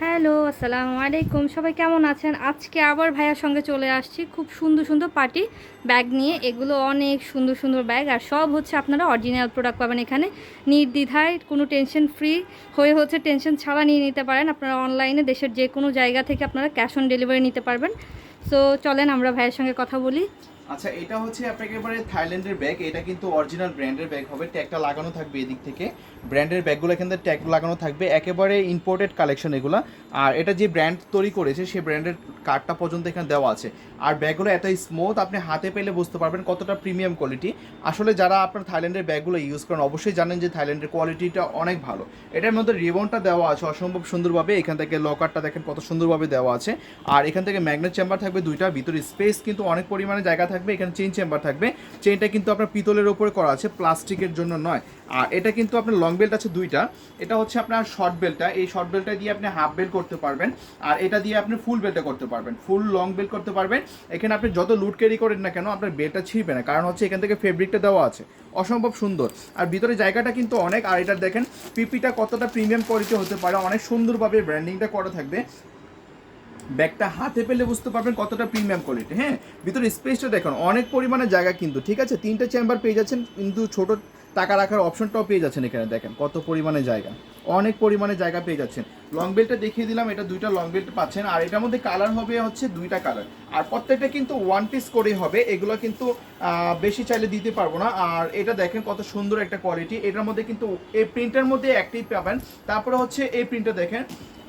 Hello, আসসালামু আলাইকুম। সবাই কেমন আছেন? আজকে আবার ভাইয়ার সঙ্গে চলে আসছি খুব সুন্দর সুন্দর পার্টি ব্যাগ নিয়ে। এগুলো অনেক সুন্দর সুন্দর ব্যাগ আর সব হচ্ছে আপনারা অরিজিনাল প্রোডাক্ট পাবেন এখানে। নির্দ্বিধায় কোনো টেনশন ফ্রি হয়ে হচ্ছে টেনশন ছাড়া নিয়ে নিতে পারেন। আপনারা অনলাইনে দেশের যে কোনো জায়গা থেকে আপনারা ক্যাশ অন ডেলিভারি নিতে পারবেন। সো চলেন আমরা ভাইয়ের সঙ্গে কথা বলি। আচ্ছা এটা হচ্ছে আপনাকে একেবারে থাইল্যান্ডের ব্যাগ এটা কিন্তু অরিজিনাল ব্র্যান্ডের ব্যাগ হবে ট্যাগটা লাগানো থাকবে এদিক থেকে। ব্র্যান্ডের ব্যাগগুলো থেকে ট্যাগ লাগানো থাকবে, একেবারে ইম্পোর্টেড কালেকশন এগুলো। আর এটা যে ব্র্যান্ড তৈরি করেছে সেই ব্র্যান্ডের কার্ডটা পর্যন্ত এখানে দেওয়া আছে। আর ব্যাগগুলো এত স্মুথ আপনি হাতে পেলে বুঝতে পারবেন কতটা প্রিমিয়াম কোয়ালিটি আসলে যারা আপনার থাইল্যান্ডের ব্যাগগুলো ইউজ করেন, অবশ্যই জানেন যে থাইল্যান্ডের কোয়ালিটিটা অনেক ভালো। এটার মধ্যে রিবনটা দেওয়া আছে অসম্ভব সুন্দরভাবে, এখান থেকে লকারটা দেখেন কত সুন্দরভাবে দেওয়া আছে। আর এখান থেকে ম্যাগনেট চেম্বার থাকবে দুইটা, ভিতরে স্পেস কিন্তু অনেক পরিমাণে জায়গা থাকবে, এখানে চেইন চেম্বার থাকবে। চেইনটা কিন্তু আপনার পিতলের উপরে করা আছে, প্লাস্টিকের জন্য নয়। আর এটা কিন্তু আপনার লং বেল্ট আছে দুইটা। এটা হচ্ছে আপনার শর্ট বেল্টটা এই শর্ট বেল্টটা দিয়ে আপনি হাফ বেল্ট করতে পারবেন। আর এটা দিয়ে আপনি ফুল বেল্টে করতে পারবেন। ফুল লং বেল্ট করতে পারবেন। এখানে আপনি যত লুট ক্যারি করেন না কেন, আপনার বেল্টটা ছিঁড়বে না। কারণ হচ্ছে এখান থেকে ফেব্রিকটা দেওয়া আছে। অসম্ভব সুন্দর। আর ভিতরে জায়গাটা কিন্তু অনেক। আর এটা দেখেন, পিপিটা কতটা প্রিমিয়াম কোয়ালিটি হতে পারে। অনেক সুন্দরভাবে ব্র্যান্ডিংটা করা থাকবে। ব্যাগটা হাতে পেলে বুঝতে পারবেন কতটা প্রিমিয়াম কোয়ালিটি হ্যাঁ? ভিতরে স্পেসটা দেখুন, অনেক পরিমাণে জায়গা কিন্তু, ঠিক আছে? তিনটে চেম্বার পেয়ে যাচ্ছেন, কিন্তু ছোট টাকা রাখার অপশনটাও পেয়ে যাচ্ছেন এখানে, দেখেন, কত পরিমাণে জায়গা। অনেক পরিমাণে জায়গা পেয়ে যাচ্ছেন। লং বেল্টটা দেখিয়ে দিলাম, এটা দুইটা লং বেল্ট পাচ্ছেন, আর এটার মধ্যে কালার হবে হচ্ছে দুইটা কালার আর প্রত্যেকটা কিন্তু ওয়ান পিস করেই হবে, এগুলো কিন্তু বেশি চাইলে দিতে পারব না। আর এটা দেখেন কত সুন্দর একটা কোয়ালিটি এটার মধ্যে কিন্তু, এই প্রিন্টের মধ্যে একটাই পাবেন। তারপরে হচ্ছে এই প্রিন্টটা দেখেন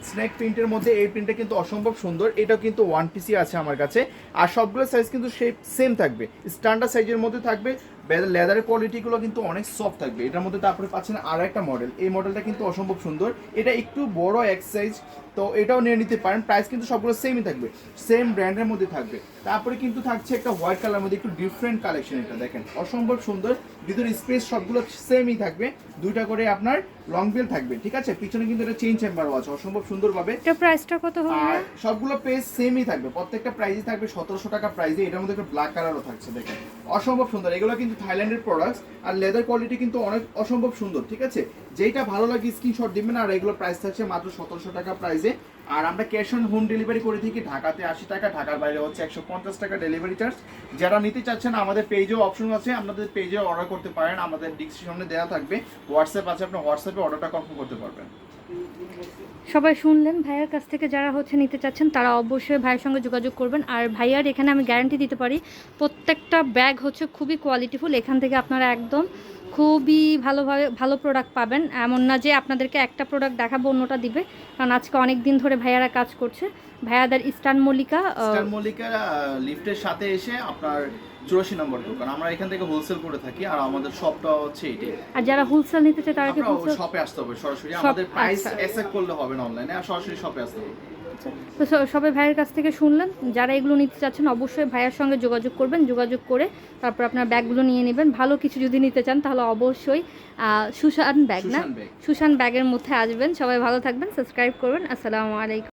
স্নেক প্রিন্টের মধ্যে এই প্রিন্টটা কিন্তু অসম্ভব সুন্দর। এটাও কিন্তু ওয়ান পিসই আছে আমার কাছে। আর সবগুলো সাইজ কিন্তু সেম থাকবে। স্ট্যান্ডার্ড সাইজের মধ্যে থাকবে। লেদারের কোয়ালিটিগুলো কিন্তু অনেক সফট থাকবে। এটার মধ্যে তারপরে পাচ্ছেন আর একটা মডেল এই মডেলটা কিন্তু অসম্ভব সুন্দর। এটা একটু বড় এক সাইজ তো এটাও নিয়ে নিতে পারেন। প্রাইস কিন্তু সবগুলো সেমই থাকবে। সেম ব্র্যান্ডের মধ্যে থাকবে। তারপরে কিন্তু থাকছে একটা হোয়াইট কালার মধ্যে একটু ডিফারেন্ট কালেকশন এটা দেখেন। অসম্ভব সুন্দর। ভিতরে স্পেস সবগুলো সেমই থাকবে। দুইটা করে আপনার লং বেল থাকবে ঠিক আছে? পিছনে কিন্তু এটা চেইন চেম্বারও আছে অসম্ভব সুন্দরভাবে। এটা প্রাইসটা কত হবে আর সবগুলো পেজ সেমই থাকবে। প্রত্যেকটা প্রাইসই থাকবে সতেরোশো টাকা প্রাইসে এটার মধ্যে একটা ব্ল্যাক কালারও থাকছে দেখেন। অসম্ভব সুন্দর। এগুলো কিন্তু থাইল্যান্ডের প্রোডাক্টস আর লেদার কোয়ালিটি কিন্তু অনেক অসম্ভব সুন্দর, ঠিক আছে? যেটা ভালো লাগে স্ক্রিনশট দিবেন আর এগুলো প্রাইস থাকছে মাত্র সতেরোশো টাকা প্রাইসে আর আমরা ক্যাশ অন হোম ডেলিভারি করে থাকি ঢাকাতে আশি টাকা, ঢাকার বাইরে হচ্ছে একশো পঞ্চাশ টাকা ডেলিভারি চার্জ যারা নিতে চাচ্ছেন, আমাদের পেজেও অপশন আছে, আপনাদের পেজে অর্ডার করতে পারেন, আমাদের ডিসক্রিপশনে দেওয়া থাকবে। হোয়াটসঅ্যাপ আছে, আপনি হোয়াটসঅ্যাপে অর্ডারটা কনফার্ম করতে পারবেন। সবাই শুনলেন, ভাইয়ার কাছ থেকে যারা হচ্ছে নিতে চাচ্ছেন, তারা অবশ্যই ভাইয়ের সঙ্গে যোগাযোগ করবেন। আর ভাইয়ার এখানে আমি গ্যারান্টি দিতে পারি, প্রত্যেকটা ব্যাগ হচ্ছে খুবই কোয়ালিটিফুল এখান থেকে আপনারা একদম খুবই ভালোভাবে ভালো প্রোডাক্ট পাবেন। এমন না যে আপনাদেরকে একটা প্রোডাক্ট দেখাবো অন্যটা দিবে। কারণ আজকে অনেক দিন ধরে ভাইয়ারা কাজ করছে। ভাইয়াদের ইস্টার্ন মল্লিকা স্টার মল্লিকা লিফটের সাথে এসে আপনার চুরাশি নম্বর দোকান। আমরা এখান থেকে হোলসেল করে থাকি আর আমাদের শপটা হচ্ছে এইটাই আর যারা হোলসেল নিতে চায় তারা কি শপে আসতে হবে সরাসরি। আমাদের প্রাইস আচ্ছা। অ্যাকসেপ্ট করলে হবে না অনলাইনে আর সরাসরি শপে আসতে হবে। তো স- সবাই ভাইয়ের কাছ থেকে শুনলেন যারা এগুলো নিতে চাচ্ছেন অবশ্যই ভাইয়ের সঙ্গে যোগাযোগ করবেন যোগাযোগ করে তারপর আপনার ব্যাগগুলো নিয়ে নেবেন। ভালো কিছু যদি নিতে চান তাহলে অবশ্যই আহ, সুশান ব্যাগ না? সুশান ব্যাগের মধ্যে আসবেন। সবাই ভালো থাকবেন সাবস্ক্রাইব করবেন। আসসালামু আলাইকুম।